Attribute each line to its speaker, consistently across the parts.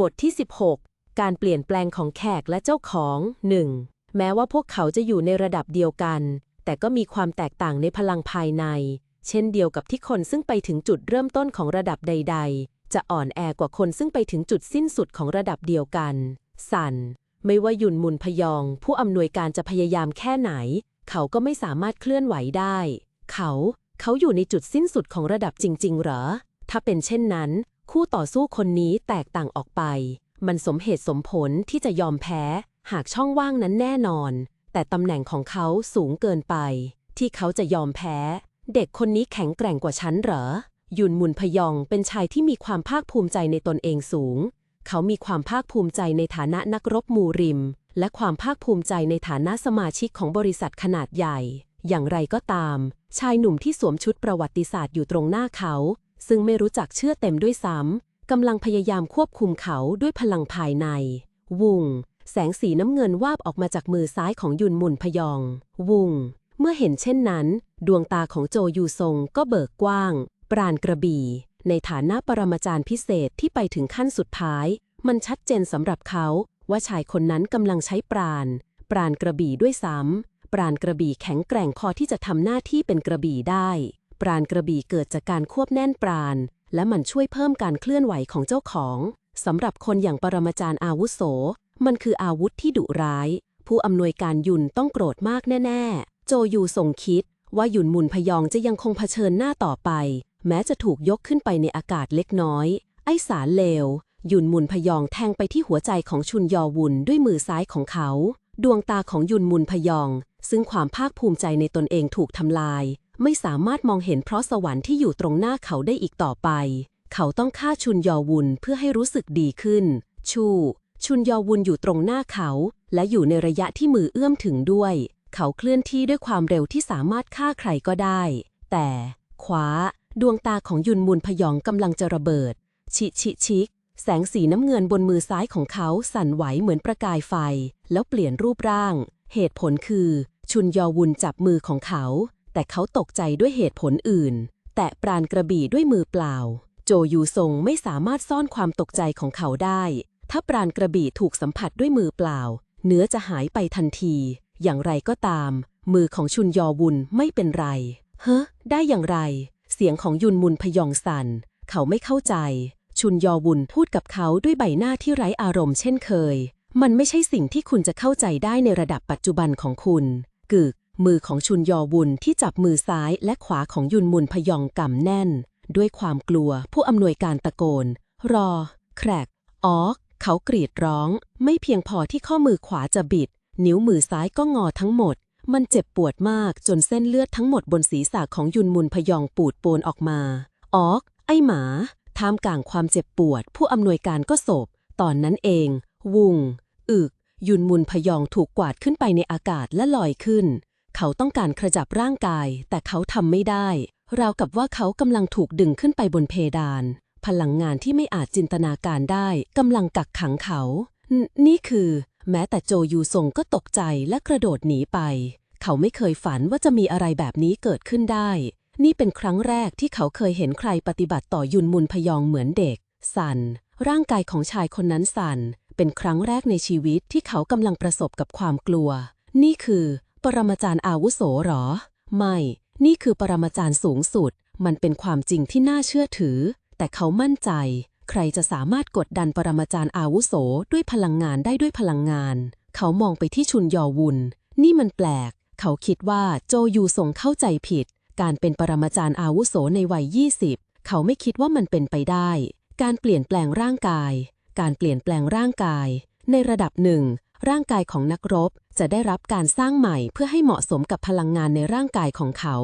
Speaker 1: บทที่ 16 การเปลี่ยนแปลงของแขกและเจ้าของ 1. แม้ว่าพวกเขาจะอยู่ในระดับเดียวกัน แต่ก็มีความแตกต่างในพลังภายใน เช่นเดียวกับที่คนซึ่งไปถึงจุดเริ่มต้นของระดับใด ๆ จะอ่อนแอกว่าคนซึ่งไปถึงจุดสิ้นสุดของระดับเดียวกัน สันไม่ว่ายุนมุนพยอง ผู้อำนวยการจะพยายามแค่ไหน เขาก็ไม่สามารถเคลื่อนไหวได้ เขา เขาอยู่ในจุดสิ้นสุดของระดับจริง ๆ เหรอ ถ้าเป็นเช่นนั้น คู่ต่อสู้คนนี้แตกต่างออกไป มันสมเหตุสมผลที่จะยอมแพ้ หากช่องว่างนั้นแน่นอน แต่ตำแหน่งของเขาสูงเกินไป ที่เขาจะยอมแพ้ เด็กคนนี้แข็งแกร่งกว่าฉันเหรอ ยุนมุนพยองเป็นชายที่มีความภาคภูมิใจในตนเองสูง เขามีความภาคภูมิใจในฐานะนักรบมูริม และความภาคภูมิใจในฐานะสมาชิกของบริษัทขนาดใหญ่ อย่างไรก็ตาม ชายหนุ่มที่สวมชุดประวัติศาสตร์อยู่ตรงหน้าเขา ซึ่งไม่รู้จักเชื่อเต็มด้วยซ้ำกำลังพยายามควบคุมเขาด้วยพลังภายใน วุง แสงสีน้ำเงินวาบออกมาจากมือซ้ายของยุนมุนพยอง วุง เมื่อเห็นเช่นนั้น ดวงตาของโจยูซงก็เบิกกว้าง ปราณกระบี่ ในฐานะปรมาจารย์พิเศษที่ไปถึงขั้นสุดท้าย มันชัดเจนสำหรับเขาว่าชายคนนั้นกำลังใช้ปราณ ปราณกระบี่ด้วยซ้ำปราณกระบี่แข็งแกร่งพอที่จะทำหน้าที่เป็นกระบี่ได้ ปราณกระบี่เกิดจากการควบแน่นปราณ และมันช่วยเพิ่มการเคลื่อนไหวของเจ้าของสำหรับคนอย่างปรมาจารย์อาวุโส มันคืออาวุธที่ดุร้าย ผู้อำนวยการยุนต้องโกรธมากแน่ ๆ โจยูทรงคิด ว่ายุนมุนพยองจะยังคงเผชิญหน้าต่อไป แม้จะถูกยกขึ้นไปในอากาศเล็กน้อย ไอ้สารเลว ยุนมุนพยองแทงไปที่หัวใจของชุนยอวุนด้วยมือซ้ายของเขา ดวงตาของยุนมุนพยอง ซึ่งความภาคภูมิใจในตนเองถูกทำลาย ไม่สามารถมองเห็นเพราะสวรรค์ที่อยู่ตรงหน้าเขาได้อีกต่อไป เขาต้องฆ่าชุนยอวุนเพื่อให้รู้สึกดีขึ้น ชู ชุนยอวุนอยู่ตรงหน้าเขา และอยู่ในระยะที่มือเอื้อมถึงด้วย เขาเคลื่อนที่ด้วยความเร็วที่สามารถฆ่าใครก็ได้ แต่ขวาดวงตาของยุนมุนพยองกำลังจะระเบิด ชิชิชิกแสงสีน้ำเงินบนมือซ้ายของเขาสั่นไหวเหมือนประกายไฟ แล้วเปลี่ยนรูปร่าง เหตุผลคือ ชุนยอวุนจับมือของเขา แต่เขาตกใจด้วยเหตุผลอื่น แตะปราณกระบี่ด้วยมือเปล่า โจยูซงไม่สามารถซ่อนความตกใจของเขาได้ ถ้าปราณกระบี่ถูกสัมผัสด้วยมือเปล่า เนื้อจะหายไปทันที อย่างไรก็ตาม มือของชุนยอวุนไม่เป็นไร เฮ้ได้อย่างไร เสียงของยุนมุนพยองสัน เขาไม่เข้าใจ ชุนยอวุนพูดกับเขาด้วยใบหน้าที่ไร้อารมณ์เช่นเคย มันไม่ใช่สิ่งที่คุณจะเข้าใจได้ในระดับปัจจุบันของคุณกึก มือของชุนยอวุนที่จับมือซ้ายและขวาของยุนมุนพยองกำแน่น ด้วยความกลัวผู้อำนวยการตะโกน รอ แครกออกเขากรีดร้อง ไม่เพียงพอที่ข้อมือขวาจะบิด นิ้วมือซ้ายก็งอทั้งหมด มันเจ็บปวดมากจนเส้นเลือดทั้งหมดบนศีรษะของยุนมุนพยองปูดโปนออกมา ออก ไอหมาท่ามกลางความเจ็บปวด ผู้อำนวยการก็โศบตอนนั้นเอง วุง อึก ยุนมุนพยองถูกกวาดขึ้นไปในอากาศและลอยขึ้น เขาต้องการขจับร่างกาย แต่เขาทำไม่ได้ ราวกับว่าเขากำลังถูกดึงขึ้นไปบนเพดาน พลังงานที่ไม่อาจจินตนาการได้กำลังกักขังเขานนี่คือ แม้แต่โจยูซงก็ตกใจและกระโดดหนีไป เขาไม่เคยฝันว่าจะมีอะไรแบบนี้เกิดขึ้นได้ นี่เป็นครั้งแรกที่เขาเคยเห็นใครปฏิบัติต่อยุนมุนพยองเหมือนเด็ก สันร่างกายของชายคนนั้นสั่น เป็นครั้งแรกในชีวิตที่เขากำลังประสบกับความกลัว นี่คือ ปรมาจารย์อาวุโสหรอ ไม่ นี่คือปรมาจารย์สูงสุด มันเป็นความจริงที่น่าเชื่อถือ แต่เขามั่นใจ ใครจะสามารถกดดันปรมาจารย์อาวุโสด้วยพลังงานได้ด้วยพลังงาน เขามองไปที่ชุนยอวุน นี่มันแปลก เขาคิดว่าโจยูทรงเข้าใจผิด การเป็นปรมาจารย์อาวุโสในวัย 20 เขาไม่คิดว่ามันเป็นไปได้ การเปลี่ยนแปลงร่างกาย การเปลี่ยนแปลงร่างกาย ในระดับหนึ่ง ร่างกายของนักรบจะได้รับการสร้างใหม่เพื่อให้เหมาะสมกับพลังงานในร่างกายของเขา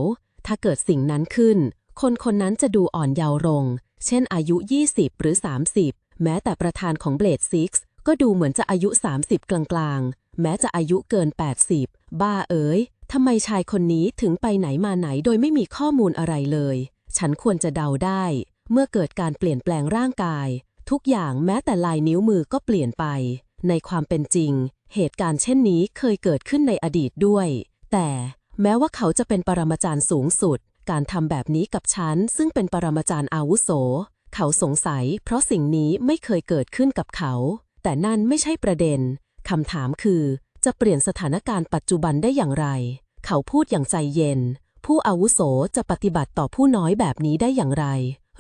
Speaker 1: ถ้าเกิดสิ่งนั้นขึ้น คนคนนั้นจะดูอ่อนเยาว์ลง เช่นอายุ 20 หรือ 30 แม้แต่ประธานของเบลดซิกก็ดูเหมือนจะอายุ 30 กลางๆ แม้จะอายุเกิน 80 บ้าเอ๋ยทำไมชายคนนี้ถึงไปไหนมาไหนโดยไม่มีข้อมูลอะไรเลย ฉันควรจะเดาได้ เมื่อเกิดการเปลี่ยนแปลงร่างกาย ทุกอย่างแม้แต่ลายนิ้วมือก็เปลี่ยนไป ในความเป็นจริง เหตุการณ์เช่นนี้เคยเกิดขึ้นในอดีตด้วย แต่แม้ว่าเขาจะเป็นปรมาจารย์สูงสุด การทำแบบนี้กับฉัน ซึ่งเป็นปรมาจารย์อาวุโส เขาสงสัย เพราะสิ่งนี้ไม่เคยเกิดขึ้นกับเขา แต่นั่นไม่ใช่ประเด็นคำถามคือ จะเปลี่ยนสถานการณ์ปัจจุบันได้อย่างไร เขาพูดอย่างใจเย็น ผู้อาวุโสจะปฏิบัติต่อผู้น้อยแบบนี้ได้อย่างไร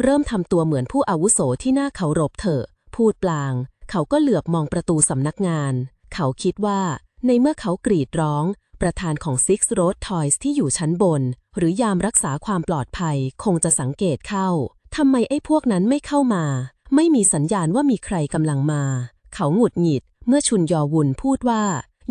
Speaker 1: เริ่มทำตัวเหมือนผู้อาวุโสที่น่าเคารพเถอะ พูดปลาง เขาก็เหลือบมองประตูสำนักงาน เขาคิดว่า ในเมื่อเขากรีดร้อง ประธานของ Six Road Toys ที่อยู่ชั้นบน หรือยามรักษาความปลอดภัยคงจะสังเกตเข้าทำไมไอ้พวกนั้นไม่เข้ามา ไม่มีสัญญาณว่ามีใครกำลังมา เขาหงุดหงิด เมื่อชุนยอวุนพูดว่า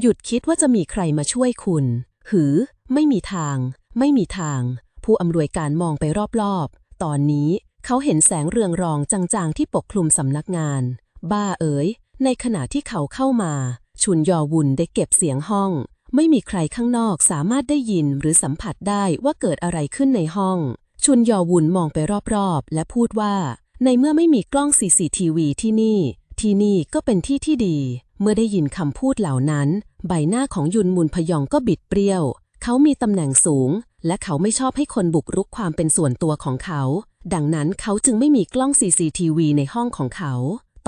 Speaker 1: หยุดคิดว่าจะมีใครมาช่วยคุณ หือ ไม่มีทาง ไม่มีทาง ผู้อำนวยการมองไปรอบๆ ตอนนี้เขาเห็นแสงเรืองรองจางๆที่ปกคลุมสำนักงาน บ้าเอ๋ย ในขณะที่เขาเข้ามา ชุนยอวุนได้เก็บเสียงห้อง ไม่มีใครข้างนอกสามารถได้ยินหรือสัมผัสได้ว่าเกิดอะไรขึ้นในห้อง ชุนยอวุนมองไปรอบๆ และพูดว่า ในเมื่อไม่มีกล้อง CCTV ที่นี่ ที่นี่ก็เป็นที่ที่ดี เมื่อได้ยินคำพูดเหล่านั้น ใบหน้าของยุนมุนพยองก็บิดเปรี้ยว เขามีตำแหน่งสูง และเขาไม่ชอบให้คนบุกรุกความเป็นส่วนตัวของเขา ดังนั้นเขาจึงไม่มีกล้อง CCTV ในห้องของเขา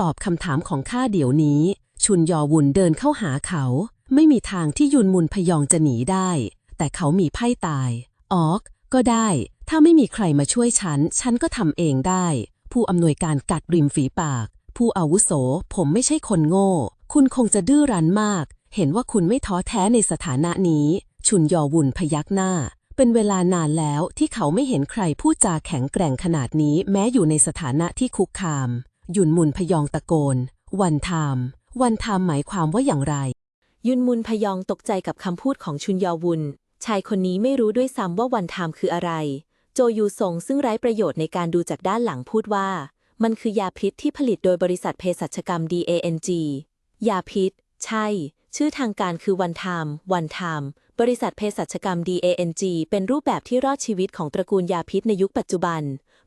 Speaker 1: ตอบคำถามของข้าเดี๋ยวนี้ ชุนยอวุนเดินเข้าหาเขา ไม่มีทางที่ยุนมุนพยองจะหนีได้ แต่เขามีไพ่ตาย ออก ก็ได้ ถ้าไม่มีใครมาช่วยฉัน ฉันก็ทำเองได้ ผู้อำนวยการกัดริมฝีปาก ผู้อาวุโส ผมไม่ใช่คนโง่ คุณคงจะดื้อรั้นมาก เห็นว่าคุณไม่ท้อแท้ในสถานะนี้ ชุนยอวุนพยักหน้าเป็นเวลานานแล้วที่เขาไม่เห็นใครพูดจาแข็งแกร่งขนาดนี้แม้อยู่ในสถานะที่คุกคาม ยุนมุนพยองตะโกน วันทาม วันทามหมายความว่าอย่างไร
Speaker 2: ยุนมุนพยองตกใจกับคำพูดของชุนยอวุน ชายคนนี้ไม่รู้ด้วยซ้ำว่าวันไทม์คืออะไร โจยูซงซึ่งไร้ประโยชน์ในการดูจากด้านหลังพูดว่า มันคือยาพิษที่ผลิตโดยบริษัทเภสัชกรรม DANG ยาพิษ ใช่ ชื่อทางการคือวันไทม์วันไทม์บริษัทเภสัชกรรม DANG เป็นรูปแบบที่รอดชีวิตของตระกูลยาพิษในยุคปัจจุบัน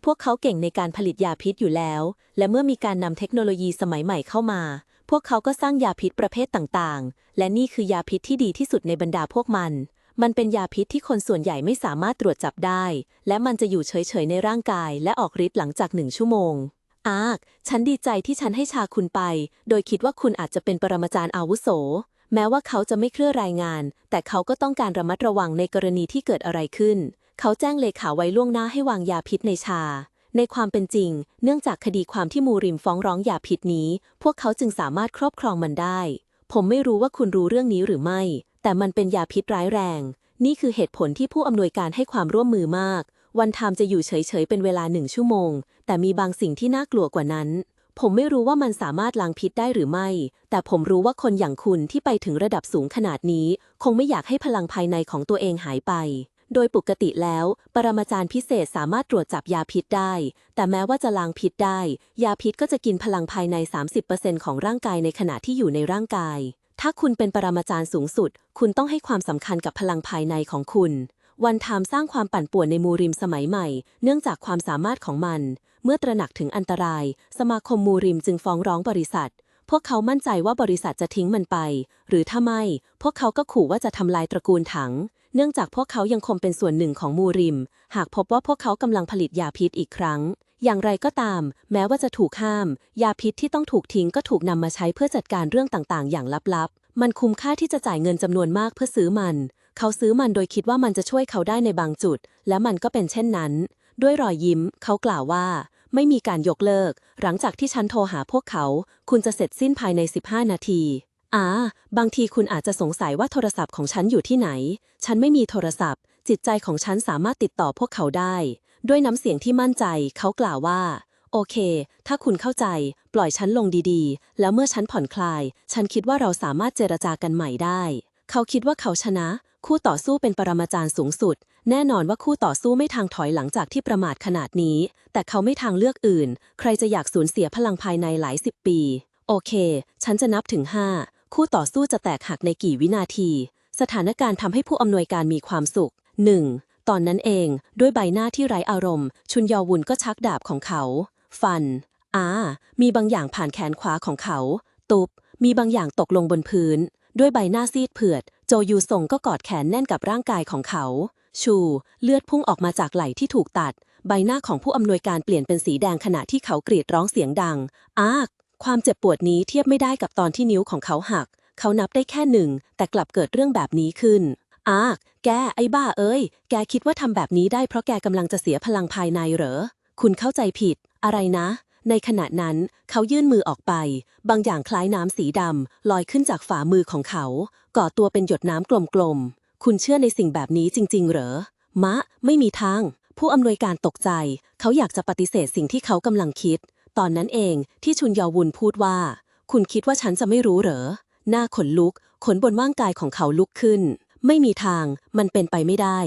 Speaker 2: พวกเขาเก่งในการผลิตยาพิษอยู่แล้ว และเมื่อมีการนำเทคโนโลยีสมัยใหม่เข้ามา พวกเขาก็สร้างยาพิษประเภทต่างๆ และนี่คือยาพิษที่ดีที่สุดในบรรดาพวกมัน มันเป็นยาพิษที่คนส่วนใหญ่ไม่สามารถตรวจจับได้ และมันจะอยู่เฉยๆในร่างกาย และออกฤทธิ์หลังจากหนึ่งชั่วโมง อากฉันดีใจที่ฉันให้ชาคุณไป โดยคิดว่าคุณอาจจะเป็นปรมาจารย์อาวุโส แม้ว่าเขาจะไม่เคลื่อรายงาน แต่เขาก็ต้องการระมัดระวังในกรณีที่เกิดอะไรขึ้น เขาแจ้งเลขาไว้ล่วงหน้าให้วางยาพิษในชา ในความเป็นจริง เนื่องจากคดีความที่มูริมฟ้องร้องยาพิษนี้ พวกเขาจึงสามารถครอบครองมันได้ ผมไม่รู้ว่าคุณรู้เรื่องนี้หรือไม่ แต่มันเป็นยาพิษร้ายแรง นี่คือเหตุผลที่ผู้อำนวยการให้ความร่วมมือมาก วันไทม์จะอยู่เฉยๆเป็นเวลาหนึ่งชั่วโมง แต่มีบางสิ่งที่น่ากลัวกว่านั้นผมไม่รู้ว่ามันสามารถล้างพิษได้หรือไม่ แต่ผมรู้ว่าคนอย่างคุณที่ไปถึงระดับสูงขนาดนี้ คงไม่อยากให้พลังภายในของตัวเองหายไป โดยปกติแล้ว ปรมาจารย์พิเศษสามารถตรวจจับยาพิษได้ แต่แม้ว่าจะล้างพิษได้ ยาพิษก็จะกินพลังภายใน 30%ของร่างกายในขณะที่อยู่ในร่างกาย ถ้าคุณเป็นปรมาจารย์สูงสุด คุณต้องให้ความสำคัญกับพลังภายในของคุณวันไทม์สร้างความปั่นป่วนในมูริมสมัยใหม่ เนื่องจากความสามารถของมัน เมื่อตระหนักถึงอันตราย สมาคมมูริมจึงฟ้องร้องบริษัท พวกเขามั่นใจว่าบริษัทจะทิ้งมันไป หรือถ้าไม่ พวกเขาก็ขู่ว่าจะทำลายตระกูลถัง เนื่องจากพวกเขายังคงเป็นส่วนหนึ่งของมูริม หากพบว่าพวกเขากำลังผลิตยาพิษอีกครั้ง อย่างไรก็ตาม แม้ว่าจะถูกห้าม ยาพิษที่ต้องถูกทิ้งก็ถูกนำมาใช้เพื่อจัดการเรื่องต่างๆ อย่างลับๆ มันคุ้มค่าที่จะจ่ายเงินจำนวนมากเพื่อซื้อมัน เขาซื้อมันโดยคิดว่ามันจะช่วยเขาได้ในบางจุด และมันก็เป็นเช่นนั้น ด้วยรอยยิ้ม เขากล่าวว่า ไม่มีการยกเลิก หลังจากที่ฉันโทรหาพวกเขา คุณจะเสร็จสิ้นภายใน 15 นาที อ่า บางทีคุณอาจจะสงสัยว่าโทรศัพท์ของฉันอยู่ที่ไหน ฉันไม่มีโทรศัพท์ จิตใจของฉันสามารถติดต่อพวกเขาได้ ด้วยน้ำเสียงที่มั่นใจ เขากล่าวว่า โอเค ถ้าคุณเข้าใจ ปล่อยฉันลงดีๆ แล้วเมื่อฉันผ่อนคลาย ฉันคิดว่าเราสามารถเจรจากันใหม่ได้ เขาคิดว่าเขาชนะ คู่ต่อสู้เป็นปรมาจารย์สูงสุด แน่นอนว่าคู่ต่อสู้ไม่ทางถอยหลังจากที่ประมาทขนาดนี้ แต่เขาไม่ทางเลือกอื่น ใครจะอยากสูญเสียพลังภายในหลายสิบปี โอเค ฉันจะนับถึงห้า คู่ต่อสู้จะแตกหักในกี่วินาที สถานการณ์ทำให้ผู้อำนวยการมีความสุข 1. ตอนนั้นเอง ด้วยใบหน้าที่ไร้อารมณ์ ชุนยอวุนก็ชักดาบของเขา ฟันอามีบางอย่างผ่านแขนขวาของเขา ตุบ มีบางอย่างตกลงบนพื้น ด้วยใบหน้าซีดเผือด โจยูซงก็กอดแขนแน่นกับร่างกายของเขา ชู เลือดพุ่งออกมาจากไหล่ที่ถูกตัด ใบหน้าของผู้อำนวยการเปลี่ยนเป็นสีแดงขณะที่เขากรีดร้องเสียงดัง อาก ความเจ็บปวดนี้เทียบไม่ได้กับตอนที่นิ้วของเขาหัก เขานับได้แค่หนึ่ง แต่กลับเกิดเรื่องแบบนี้ขึ้น อาก แก ไอ้บ้าเอ้ย แกคิดว่าทำแบบนี้ได้เพราะแกกำลังจะเสียพลังภายในเหรอ คุณเข้าใจผิด อะไรนะ ในขณะนั้น เขายื่นมือออกไป บางอย่างคล้ายน้ำสีดำลอยขึ้นจากฝ่ามือของเขา ก่อตัวเป็นหยดน้ำกลมๆ คุณเชื่อในสิ่งแบบนี้จริง ๆ เหรอ มะ ไม่มีทาง ผู้อำนวยการตกใจ เขาอยากจะปฏิเสธสิ่งที่เขากำลังคิด ตอนนั้นเองที่ชุนยอวุนพูดว่า คุณคิดว่าฉันจะไม่รู้เหรอ หน้าขนลุก ขนบนว่างกายของเขาลุกขึ้น ไม่มีทาง มันเป็นไปไม่ได้